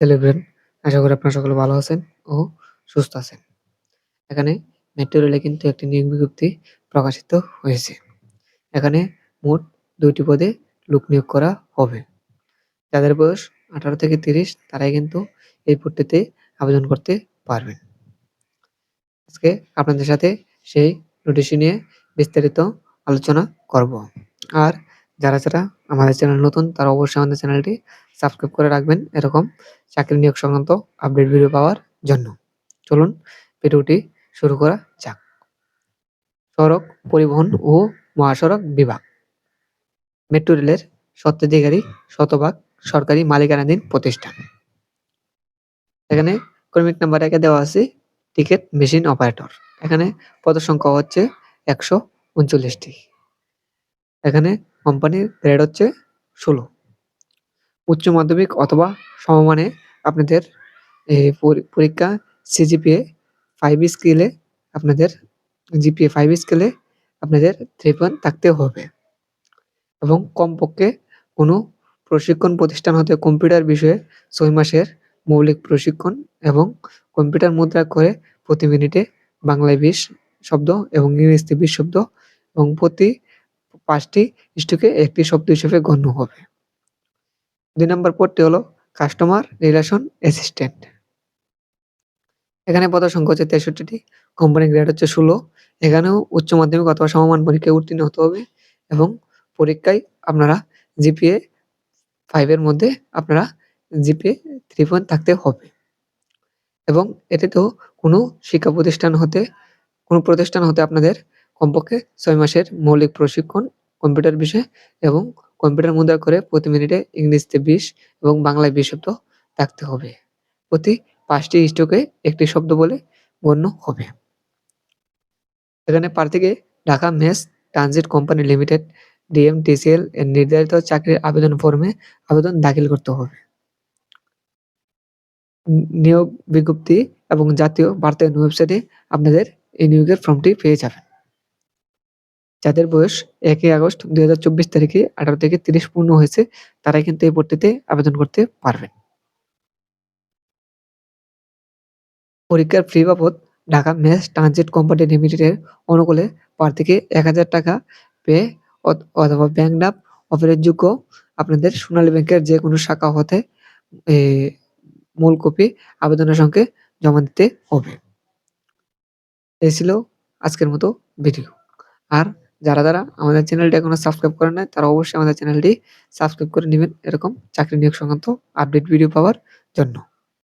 Celebrate আশা করি আপনারা সকলে ভালো আছেন ও সুস্থ আছেন। এখানে মেট্রো কিন্তু একটি নিয়োগ বিজ্ঞপ্তি প্রকাশিত হয়েছে। এখানে মোট দুইটি পদে লোক নিয়োগ করা হবে। যাদের বয়স আঠারো থেকে তিরিশ, তারাই কিন্তু এই পদটিতে আবেদন করতে পারবেন। আজকে আপনাদের সাথে সেই নোটিশ নিয়ে বিস্তারিত আলোচনা করব। আর যারা যারা আমাদের চ্যানেল নতুন, তারা অবশ্যই আমাদের চ্যানেলটি সাবস্ক্রাইব করে রাখবেন এরকম চাকরি নিয়োগ সংক্রান্ত আপডেট ভিডিও পাওয়ার জন্য। চলুন ভিডিওটি শুরু করা যাক। সড়ক পরিবহন ও মহাসড়ক বিভাগ। মেট্রো রেলের স্বত্বাধিকারী শতভাগ সরকারি মালিকানাধীন প্রতিষ্ঠান। এখানে ক্রমিক নাম্বার একে দেওয়া আছে, টিকিট মেশিন অপারেটর। এখানে পদ সংখ্যা হচ্ছে একশো উনচল্লিশটি। এখানে কোম্পানির গ্রেড হচ্ছে ষোলো। উচ্চ মাধ্যমিক অথবা সমমানে আপনাদের পরীক্ষা সিজিপিএ ফাইভ স্কেলে আপনাদের জিপিএ ফাইভ স্কেলে আপনাদের থ্রি পয়েন্ট থাকতে হবে। এবং কমপক্ষে কোনো প্রশিক্ষণ প্রতিষ্ঠান হতে কম্পিউটার বিষয়ে ছয় মাসের মৌলিক প্রশিক্ষণ এবং কম্পিউটার মুদ্রা করে প্রতি মিনিটে বাংলায় বিশ শব্দ এবং ইংরেজিতে বিশ শব্দ এবং প্রতি পাঁচটি স্টকে একটি শব্দ হিসেবে গণ্য হবে। দুই নম্বর পদটি হলো কাস্টমার রিলেশন অ্যাসিস্ট্যান্ট এখানে পদ সংখ্যা হচ্ছে তেষট্টিটি কোম্পানির গ্রেড হচ্ছে ষোলো। এখানেও উচ্চ মাধ্যমিক অথবা সমমান পরীক্ষায় উত্তীর্ণ হতে হবে এবং পরীক্ষায় আপনারা জিপিএ ফাইভের মধ্যে আপনারা জিপিএ থ্রি পয়েন্ট থাকতে হবে। এবং এটিতেও কোনো শিক্ষা প্রতিষ্ঠান হতে, কোনো প্রতিষ্ঠান হতে আপনাদের কমপক্ষে ছয় মাসের মৌলিক প্রশিক্ষণ কম্পিউটার বিষয়ে এবং কম্পিউটার মুদ্রা করে প্রতি মিনিটে ইংরেজিতে বিশ এবং বাংলায় বিশ শব্দ থাকতে হবে। প্রতি পাঁচটি স্টকে একটি শব্দ বলে গণ্য হবে। এখানে প্রার্থীকে Dhaka mass transit company limited, DMTCL এর নির্ধারিত চাকরির আবেদন ফর্মে আবেদন দাখিল করতে হবে। নিয়োগ বিজ্ঞপ্তি এবং জাতীয় বার্তায়ন ওয়েবসাইটে আপনাদের এই নিয়োগের ফর্মটি পেয়ে যাবেন। যাদের বয়স একই আগস্ট দুই হাজার চব্বিশ তারিখে আঠারো থেকে তিরিশ পূর্ণ হয়েছে, তারাই কিন্তু এই ভর্তিতে আবেদন করতে পারবেন। পরীক্ষার ফি বাবদ ঢাকা মেস ট্রানজিট কোম্পানি লিমিটেডের অনুকূলে প্রার্থীকে এক হাজার টাকা পেয়ে অথবা ব্যাংক ডাব অফারের আপনাদের সোনালী ব্যাংকের যে কোনো শাখা হতে মূল কপি আবেদনের সঙ্গে জমা দিতে হবে। এই ছিল আজকের মতো ভিডিও। আর যারা যারা আমাদের চ্যানেলটি এখনও সাবস্ক্রাইব করেন নাই, তারা অবশ্যই আমাদের চ্যানেলটি সাবস্ক্রাইব করে নেবেন। এরকম চাকরি নিয়োগ সংক্রান্ত আপডেট ভিডিও পাওয়ার জন্য।